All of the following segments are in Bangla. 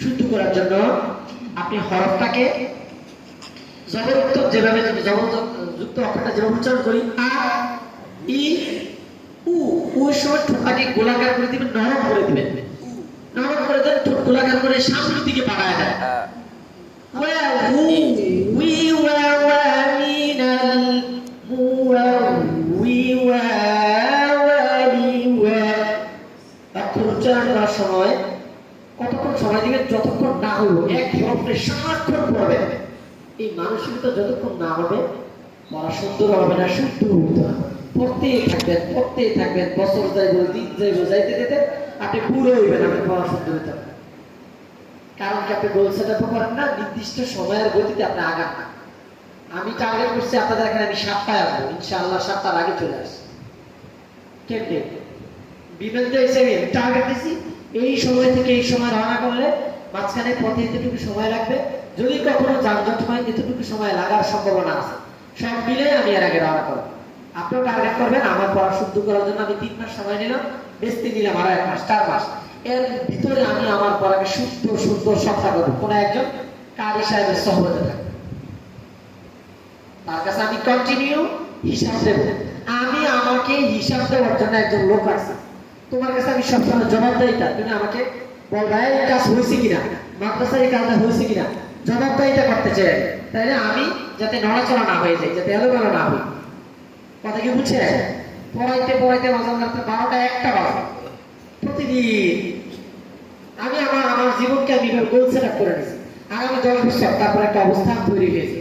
শুদ্ধ করার জন্য আপনি হরফটাকে জবরযুক্ত যেভাবে জবরযুক্ত অক্ষরটা যেভাবে উচ্চারণ করি আ ই উ উর সময় ঠোঁটটাকে গোলাকার করে দিবেন নরম করে দিবেন। নরম করে দেন ঠোঁট গোলাকার করে সামনের দিকে বাড়ায় দেন। অক্ষর করার সময় কতক্ষণ সময় দিবেন? যতক্ষণ না হলো, এক হরফে সারাক্ষণ পড়বেন এই মানসিকতা যতক্ষণ না হবে, পড়া সুন্দর হবে না, শুদ্ধ হবে। পড়তেই থাকবেন পড়তেই থাকবেন, বছর যাইব, দিন যাইব, যাইতে যেতে আপনি পুরো হইবেন, আপনি পড়া কারণ কি আপনি গোল সেট না, নির্দিষ্ট সময়ের গতিতে আপনি আগান না। আমি টার্গেট করছি আপনাদের এখানে আমি সাতটায় আসব, ইনশাআল্লাহ সাতটার আগে চলে আসি কেমনে? যে হিসেবে টার্গেট দিছি এই সময় থেকে এই সময় রওনা করলে মাঝখানে পথে এতটুকু সময় লাগবে। যদি কখনো যানজট হয়, এতটুকু সময় লাগার সম্ভাবনা আছে। সব মিলে আমি এর আগে রওনা করব। আপনিও টার্গেট করবেন, আমার পড়া শুদ্ধ করার জন্য আমি তিন মাস সময় নিলাম বেশি নিলাম আরও এক মাস, চার মাস। এর ভিতরে আমি আমার পড়াকে শুদ্ধ শুদ্ধ সত্তা করব। কোন একজন কারি সাহেবের সহবতে থাকবে। তার কাছে আমি কন্টিনিউ হিসাব দেব। আমি আমাকে হিসাব দেওয়ার জন্য একজন লোক আছে। তোমার কাছে আমি সবসময় জবাবদারিতা তুমি আমাকে বলবা এই কাজ হয়েছে কিনা? মাদ্রাসার এই কাজটা হয়েছে কিনা? জবাবদারিতা করতে চাই। তাইলে আমি যাতে নড়াচড়া না হয়ে যায় যাতে এলোমেলো না হই। কথা কি বুঝছে পড়াইতে পড়াইতে মাঝে মাঝে বারোটা একটা বাজে। প্রতিদিন। আমি আমার আমার জীবনকে আমি গোল সেট আপ করে নিয়েছি। আগামী দশ বছর তারপর একটা অবস্থান তৈরি হয়েছে।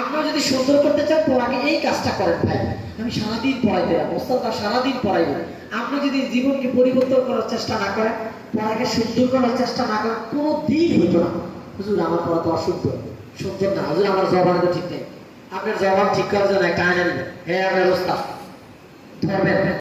আপনারা যদি সুন্দর করতে চান পড়াকে এই কাজটা করেন ভাই। আমি সারাদিন পড়াইতে যাব। ওস্তাদরা সারাদিন পড়াইব। আপনি যদি জীবনকে পরিবর্তন করার চেষ্টা না করেন, পড়াকে শুদ্ধ করার চেষ্টা না করেন, কোনো দিন হইতো না। হুজুর, আমার পড়া তো অশুদ্ধ। শুনছেন না। হুজুর, আমার জবান তো ঠিক নেই। আপনার জবাব ঠিক করার জন্য একটা আনেন হ্যাঁ আমার ধরবেন।